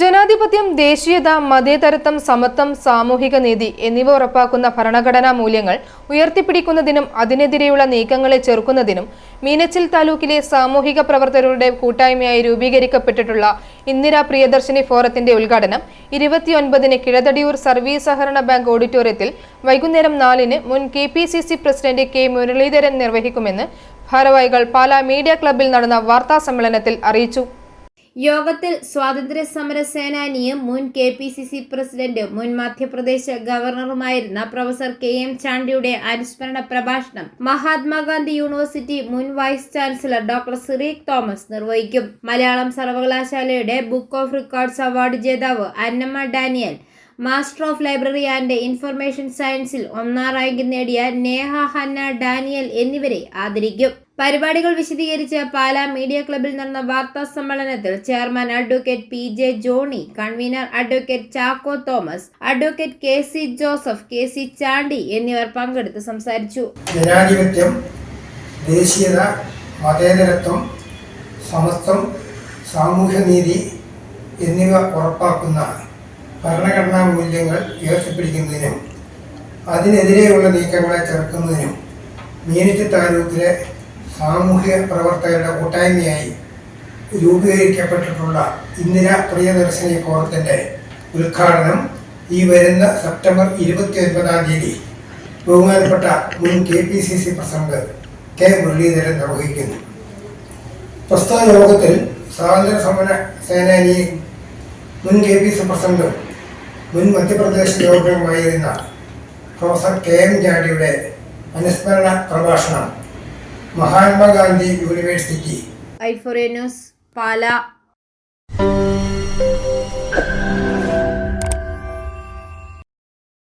ജനാധിപത്യം ദേശീയത മതേതരത്വം സമത്വം സാമൂഹിക നീതി എന്നിവ ഉറപ്പാക്കുന്ന ഭരണഘടനാ മൂല്യങ്ങൾ ഉയർത്തിപ്പിടിക്കുന്നതിനും അതിനെതിരെയുള്ള നീക്കങ്ങളെ ചെറുക്കുന്നതിനും മീനച്ചിൽ താലൂക്കിലെ സാമൂഹിക പ്രവർത്തകരുടെ കൂട്ടായ്മയായി രൂപീകരിക്കപ്പെട്ടിട്ടുള്ള ഇന്ദിരാ പ്രിയദർശിനി ഫോറത്തിന്റെ ഉദ്ഘാടനം ഇരുപത്തിയൊൻപതിന് കിഴതടിയൂർ സർവീസ് സഹകരണ ബാങ്ക് ഓഡിറ്റോറിയത്തിൽ വൈകുന്നേരം നാലിന് മുൻ കെ പ്രസിഡന്റ് കെ മുരളീധരൻ നിർവഹിക്കുമെന്ന് ഭാരവാഹികൾ പാലാ മീഡിയ ക്ലബ്ബിൽ നടന്ന വാർത്താ സമ്മേളനത്തിൽ അറിയിച്ചു. യോഗത്തിൽ സ്വാതന്ത്ര്യ സമര സേനാനിയും മുൻ കെ പി സി സി പ്രസിഡന്റും മുൻ മധ്യപ്രദേശ് ഗവർണറുമായിരുന്ന പ്രൊഫസർ കെ എം ചാണ്ടിയുടെ അനുസ്മരണ പ്രഭാഷണം മഹാത്മാഗാന്ധി യൂണിവേഴ്സിറ്റി മുൻ vice chancellor doctor Cyriac Thomas നിർവഹിക്കും. മലയാളം സർവകലാശാലയുടെ ബുക്ക് ഓഫ് റെക്കോർഡ്സ് അവാർഡ് ജേതാവ് Annamma Daniel master of library and information സയൻസിൽ ഒന്നാം റാങ്ക് നേടിയ നേഹ ഹന്ന ഡാനിയൽ എന്നിവരെ ആദരിക്കും. പരിപാടികൾ വിശദീകരിച്ച് പാലാ മീഡിയ ക്ലബിൽ നടന്ന വാർത്താ സമ്മേളനത്തിൽ chairman advocate P J Johny convener advocate Chacko Thomas advocate K C Joseph K C Chandy എന്നിവർ പങ്കെടുത്ത് സംസാരിച്ചു. ജനാധിപത്യം ദേശീയത മതേതരത്വം സമത്വം സാമൂഹ്യനീതി എന്നിവ ഉറപ്പാക്കുന്ന ഭരണഘടനാ മൂല്യങ്ങൾ ഉയർത്തിപ്പിടിക്കുന്നതിനും അതിനെതിരെയുള്ള നീക്കങ്ങളെ ചെറുക്കുന്നതിനും മീനച്ചി താലൂക്കിലെ സാമൂഹ്യ പ്രവർത്തകരുടെ കൂട്ടായ്മയായി രൂപീകരിക്കപ്പെട്ടിട്ടുള്ള ഇന്ദിര പ്രിയദർശിനി ഫോറത്തിന്റെ ഉദ്ഘാടനം ഈ വരുന്ന സെപ്റ്റംബർ ഇരുപത്തി ഒൻപതാം തീയതി ബഹുമാനപ്പെട്ട മുൻ K P C C president K Muraleedharan നിർവഹിക്കുന്നു. പ്രസ്തുത യോഗത്തിൽ സ്വാതന്ത്ര്യ സമര സേനാനിയും മുൻ കെ പി സി പ്രസിഡന്റും മുൻ മധ്യപ്രദേശ് ഗവർണറുമായിരുന്ന പ്രൊഫസർ കെ എം ജാഡിയുടെ അനുസ്മരണ പ്രഭാഷണം മഹാത്മാഗാന്ധി യൂണിവേഴ്സിറ്റി. പാലാ.